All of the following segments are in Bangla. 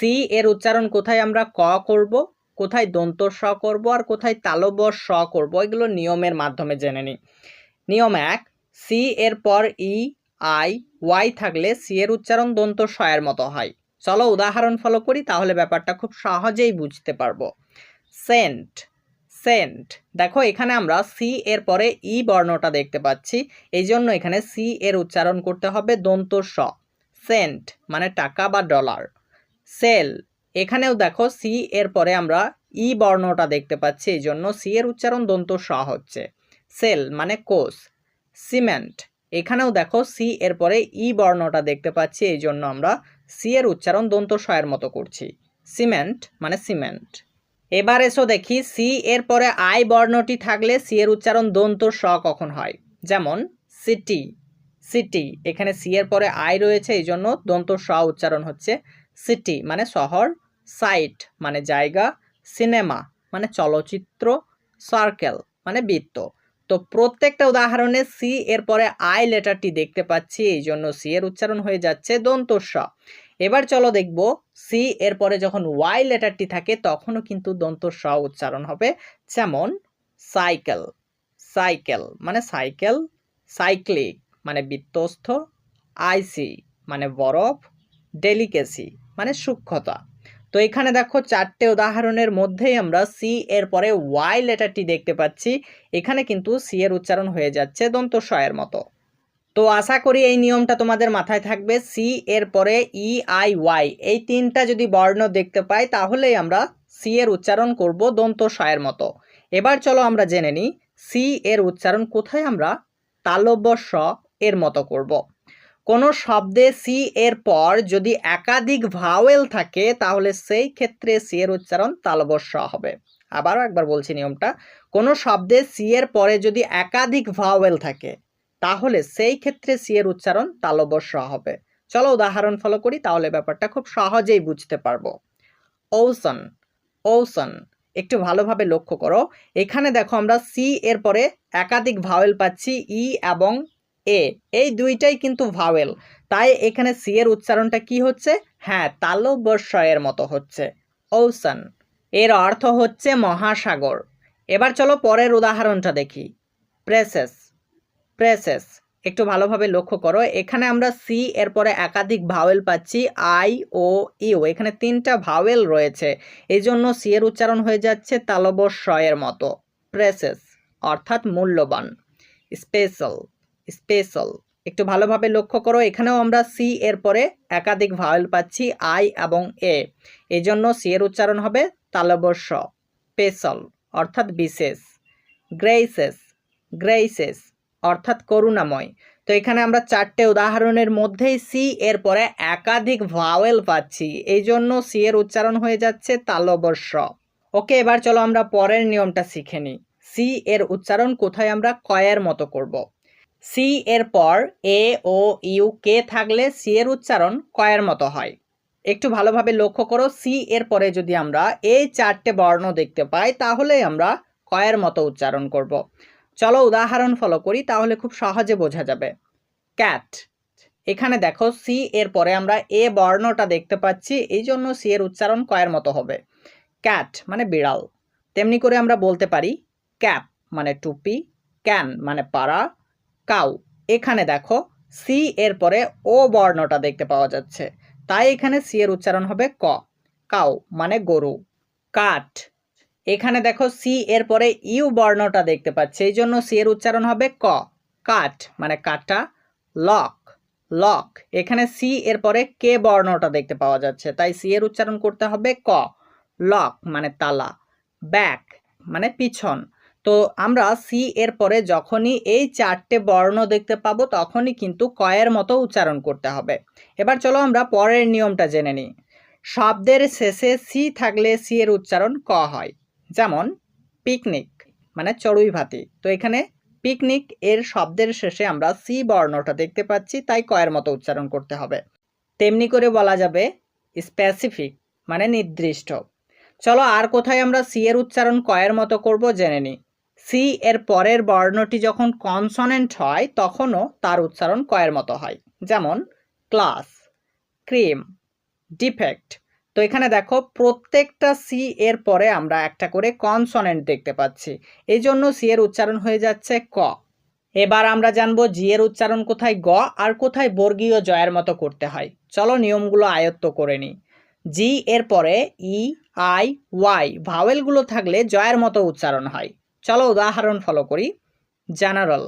সি এর উচ্চারণ কোথায় আমরা ক করব, কোথায় দন্ত স করব আর কোথায় তালব স করব, এগুলো নিয়মের মাধ্যমে জেনে নিই। নিয়ম এক, সি এর পর ই, আই, ওয়াই থাকলে সি এর উচ্চারণ দন্ত স এর মতো হয়। চলো উদাহরণ ফলো করি, তাহলে ব্যাপারটা খুব সহজেই বুঝতে পারব। সেন্ট সেন্ট, দেখো এখানে আমরা সি এর পরে ই বর্ণটা দেখতে পাচ্ছি, এই জন্য এখানে সি এর উচ্চারণ করতে হবে দন্ত স। সেন্ট মানে টাকা বা ডলার। সেল। এখানেও দেখো সি এর পরে আমরা ই বর্ণটা দেখতে পাচ্ছি, এই জন্য সি এর উচ্চারণ দন্ত স হচ্ছে। সেল মানে কোষ। সিমেন্ট। এখানেও দেখো সি এর পরে ই বর্ণটা দেখতে পাচ্ছি, এই জন্য আমরা সি এর উচ্চারণ দন্ত এর মতো করছি। সিমেন্ট মানে সিমেন্ট। এবার এসো দেখি সি এর পরে আই বর্ণটি থাকলে সি এর উচ্চারণ দন্ত স কখন হয়? যেমন সিটি। সিটি। এখানে সি এর পরে আই রয়েছে, এই জন্য দন্ত স উচ্চারণ হচ্ছে সিটি মানে শহর, সাইট মানে জায়গা, সিনেমা মানে চলচ্চিত্র, সার্কেল মানে বৃত্ত। তো প্রত্যেকটা উদাহরণে সি এর পরে আই লেটারটি দেখতে পাচ্ছি, এই জন্য সি এর উচ্চারণ হয়ে যাচ্ছে দন্ত স এবার চলো দেখব সি এর পরে যখন ওয়াই লেটারটি থাকে, তখনও কিন্তু দন্ত স উচ্চারণ হবে। যেমন, সাইকেল সাইকেল মানে সাইকেল, সাইক্লিক মানে বিত্তস্ত আইসি মানে বরফ, ডেলিকেসি মানে সূক্ষ্মতা। তো এখানে দেখো চারটে উদাহরণের মধ্যেই আমরা সি এর পরে ওয়াই লেটারটি দেখতে পাচ্ছি। এখানে কিন্তু সি এর উচ্চারণ হয়ে যাচ্ছে দন্ত এর মতো। তো আশা করি এই নিয়মটা তোমাদের মাথায় থাকবে। সি এর পরে ই আই ওয়াই এই তিনটা যদি বর্ণ দেখতে পাই, তাহলেই আমরা সি এর উচ্চারণ করব দন্ত এর মতো। এবার চলো আমরা জেনে নিই সি এর উচ্চারণ কোথায় আমরা তালব্য স এর মতো করব। কোনো শব্দে সি এর পর যদি একাধিক ভাওয়েল থাকে, তাহলে সেই ক্ষেত্রে সি এর উচ্চারণ তালব্য স হবে। আবারও একবার বলছি নিয়মটা। কোনো শব্দে সি এর পরে যদি একাধিক ভাওয়েল থাকে, তাহলে সেই ক্ষেত্রে সি এর উচ্চারণ তালব্য স হবে। চলো উদাহরণ ফলো করি, তাহলে ব্যাপারটা খুব সহজেই বুঝতে পারব। ঔসন ঔসন, একটু ভালোভাবে লক্ষ্য করো। এখানে দেখো আমরা সি এর পরে একাধিক ভাওয়েল পাচ্ছি ই এবং এ এই দুইটাই কিন্তু ভাওয়েল তাই এখানে সি এর উচ্চারণটা কি হচ্ছে? হ্যাঁ তালব্য স এর মতো হচ্ছে। ঔসন। এর অর্থ হচ্ছে মহাসাগর। এবার চলো পরের উদাহরণটা দেখি। প্রেসেস। প্রেসেস। একটু ভালোভাবে লক্ষ্য করো। এখানে আমরা সি এর পরে একাধিক ভাওয়েল পাচ্ছি। আই ও ইউ এখানে তিনটা ভাওয়েল রয়েছে। এই জন্য সি এর উচ্চারণ হয়ে যাচ্ছে তালব স এর মতো। প্রেসেস, অর্থাৎ মূল্যবান। স্পেশাল। স্পেশাল। একটু ভালোভাবে লক্ষ্য করো, এখানেও আমরা সি এর পরে একাধিক ভাওয়েল পাচ্ছি আই এবং এ এই জন্য সি এর উচ্চারণ হবে তালব স স্পেশাল, অর্থাৎ বিশেষ গ্রেইসেস গ্রেইসেস অর্থাৎ করুণাময়। তো এখানে আমরা চারটে উদাহরণের মধ্যেই সি এর পরে একাধিক ভাওয়েল পাচ্ছি। এই জন্য সি এর উচ্চারণ হয়ে যাচ্ছে তালবস্য ওকে, এবার চলো আমরা পরের নিয়মটা শিখে নিই। সি এর উচ্চারণ কোথায় আমরা কয়ের মতো করব। সি এর পর এ ও ইউ কে থাকলে সি এর উচ্চারণ কয়ের মতো হয়। একটু ভালোভাবে লক্ষ্য করো সি এর পরে যদি আমরা এই চারটে বর্ণ দেখতে পাই, তাহলে আমরা কয়ের মতো উচ্চারণ করব। চলো উদাহরণ ফলো করি, তাহলে খুব সহজে বোঝা যাবে। ক্যাট এখানে দেখো সি এর পরে আমরা এ বর্ণটা দেখতে পাচ্ছি, এই জন্য সি এর উচ্চারণ কয়ের মতো হবে। ক্যাট মানে বিড়াল। তেমনি করে আমরা বলতে পারি ক্যাপ মানে টুপি ক্যান মানে পাড়া কাউ। এখানে দেখো সি এর পরে ও বর্ণটা দেখতে পাওয়া যাচ্ছে। তাই এখানে সি এর উচ্চারণ হবে ক। কাউ মানে গরু। কাঠ। এখানে দেখো সি এর পরে ইউ বর্ণটা দেখতে পাচ্ছি। এই জন্য সি এর উচ্চারণ হবে ক। কাঠ মানে কাটা। লক। লক। এখানে সি এর পরে কে বর্ণটা দেখতে পাওয়া যাচ্ছে। তাই সি এর উচ্চারণ করতে হবে ক। লক মানে তালা। ব্যাক মানে পিছন। তো আমরা সি এর পরে যখনই এই চারটে বর্ণ দেখতে পাবো, তখনই কিন্তু কয়ের মতো উচ্চারণ করতে হবে। এবার চলো আমরা পরের নিয়মটা জেনে নিই। শব্দের শেষে সি থাকলে সি এর উচ্চারণ ক হয়। যেমন পিকনিক মানে চড়ুই ভাতি। তো এখানে পিকনিক এর শব্দের শেষে আমরা সি বর্ণটা দেখতে পাচ্ছি, তাই কয়ের মতো উচ্চারণ করতে হবে। তেমনি করে বলা যাবে স্পেসিফিক মানে নির্দিষ্ট। চলো আর কোথায় আমরা সি এর উচ্চারণ কয়ের মতো করব জেনে নিই। সি এর পরের বর্ণটি যখন কনসনেন্ট হয়, তখনও তার উচ্চারণ কয়ের মতো হয়। যেমন ক্লাস ক্রিম ডিফেক্ট তো এখানে দেখো, প্রত্যেকটা সি এর পরে আমরা একটা করে কনসনেন্ট দেখতে পাচ্ছি। এই জন্য সি এর উচ্চারণ হয়ে যাচ্ছে ক। এবার আমরা জানব জি এর উচ্চারণ কোথায় গ আর কোথায় বর্গীয় জয়ের মতো করতে হয়। চলো নিয়মগুলো আয়ত্ত করে নিই। জি এর পরে ই, আই, ওয়াই ভাওয়েলগুলো থাকলে জয়ের মতো উচ্চারণ হয়। চলো উদাহরণ ফলো করি। জেনারেল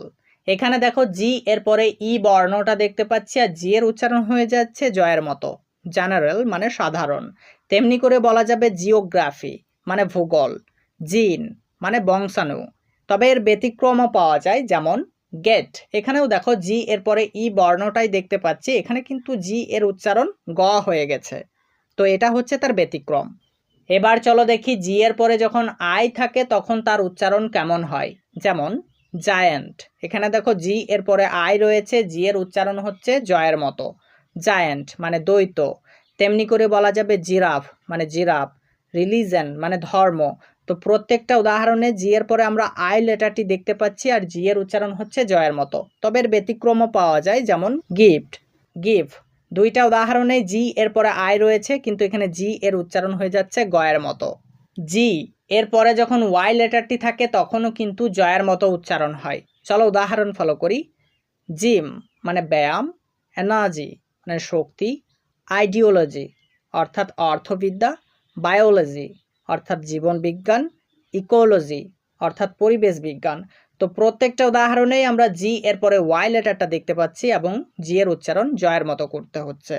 এখানে দেখো জি এর পরে ই বর্ণটা দেখতে পাচ্ছি আর জি এর উচ্চারণ হয়ে যাচ্ছে জয়ের মতো। জেনারেল মানে সাধারণ। তেমনি করে বলা যাবে জিওগ্রাফি মানে ভূগোল। জিন মানে বংশাণু। তবে এর ব্যতিক্রমও পাওয়া যায়, যেমন গেট এখানেও দেখো জি এর পরে ই বর্ণটাই দেখতে পাচ্ছি। এখানে কিন্তু জি এর উচ্চারণ গ হয়ে গেছে। তো এটা হচ্ছে তার ব্যতিক্রম। এবার চলো দেখি জি এর পরে যখন আই থাকে তখন তার উচ্চারণ কেমন হয়। যেমন জায়ান্ট এখানে দেখো জি এর পরে আই রয়েছে জি এর উচ্চারণ হচ্ছে জয়ের মতো। জায়ান্ট মানে দ্বৈত। তেমনি করে বলা যাবে জিরাফ মানে জিরাফ। রিলিজন মানে ধর্ম। তো প্রত্যেকটা উদাহরণে জি এর পরে আমরা আই লেটারটি দেখতে পাচ্ছি আর জি এর উচ্চারণ হচ্ছে জয়ের মতো। তবে এর ব্যতিক্রমও পাওয়া যায়, যেমন গিফট গিফট দুইটা উদাহরণে জি এর পরে আই রয়েছে, কিন্তু এখানে জি এর উচ্চারণ হয়ে যাচ্ছে গয়ের মতো। জি এর পরে যখন ওয়াই লেটারটি থাকে, তখনও কিন্তু জয়ের মতো উচ্চারণ হয়। চলো উদাহরণ ফলো করি। জিম মানে ব্যায়াম, এনার্জি মানে শক্তি, আইডিওলজি অর্থাৎ অর্থবিদ্যা, বায়োলজি অর্থাৎ জীবন বিজ্ঞান, ইকোলজি অর্থাৎ পরিবেশ বিজ্ঞান। তো প্রত্যেকটা উদাহরণেই আমরা জি এর পরে ওয়াই লেটারটা দেখতে পাচ্ছি এবং জি এর উচ্চারণ জয়ের মতো করতে হচ্ছে।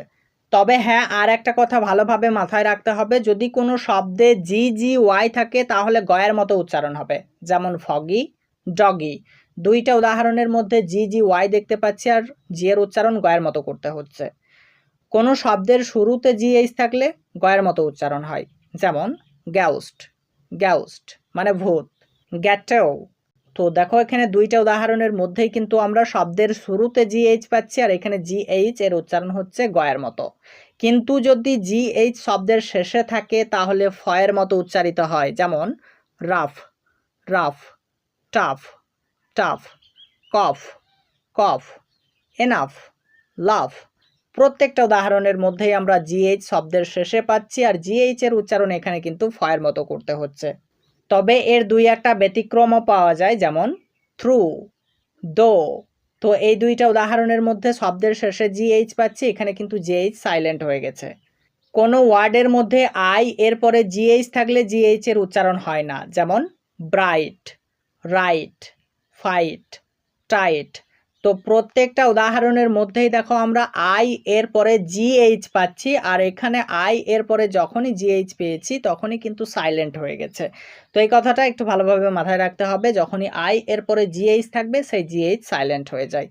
তবে হ্যাঁ আর একটা কথা ভালোভাবে মাথায় রাখতে হবে, যদি কোনো শব্দে জি জি ওয়াই থাকে, তাহলে গয়ের মতো উচ্চারণ হবে। যেমন ফগি, ডগি। দুইটা উদাহরণের মধ্যে জি জি ওয়াই দেখতে পাচ্ছি আর জি এর উচ্চারণ গয়ের মতো করতে হচ্ছে। কোনো শব্দের শুরুতে জি এইচ থাকলে গয়ের মতো উচ্চারণ হয়। যেমন গ্যাউস্ট গ্যাউস্ট মানে ভূত। গ্যাটেও তো দেখো এখানে দুইটা উদাহরণের মধ্যেই কিন্তু আমরা শব্দের শুরুতে জি এইচ পাচ্ছি আর এখানে জি এইচ এর উচ্চারণ হচ্ছে গয়ের মতো। কিন্তু যদি জি এইচ শব্দের শেষে থাকে তাহলে ফয়ের মতো উচ্চারিত হয়। যেমন, rough rough, tough tough, cough cough, enough লাভ প্রত্যেকটা উদাহরণের মধ্যেই আমরা জিএইচ শব্দের শেষে পাচ্ছি আর জিএইচ এর উচ্চারণ এখানে কিন্তু ফয়ের মতো করতে হচ্ছে। তবে এর দুই একটা ব্যতিক্রমও পাওয়া যায়, যেমন থ্রু দো তো এই দুইটা উদাহরণের মধ্যে শব্দের শেষে জিএইচ পাচ্ছি, এখানে কিন্তু জিএইচ সাইলেন্ট হয়ে গেছে। কোনো ওয়ার্ডের মধ্যে আই এর পরে জিএইচ থাকলে জিএইচ এর উচ্চারণ হয় না, যেমন ব্রাইট রাইট ফাইট টাইট তো প্রত্যেকটা উদাহরণের মধ্যেই দেখো আমরা আই এর পরে জিএইচ পাচ্ছি, আর এখানে আই এর পরে যখনই জিএইচ পেয়েছি তখনই কিন্তু সাইলেন্ট হয়ে গেছে। তো এই কথাটা একটু ভালোভাবে মাথায় রাখতে হবে, যখনই আই এর পরে জিএইচ থাকবে, সেই জিএইচ সাইলেন্ট হয়ে যায়।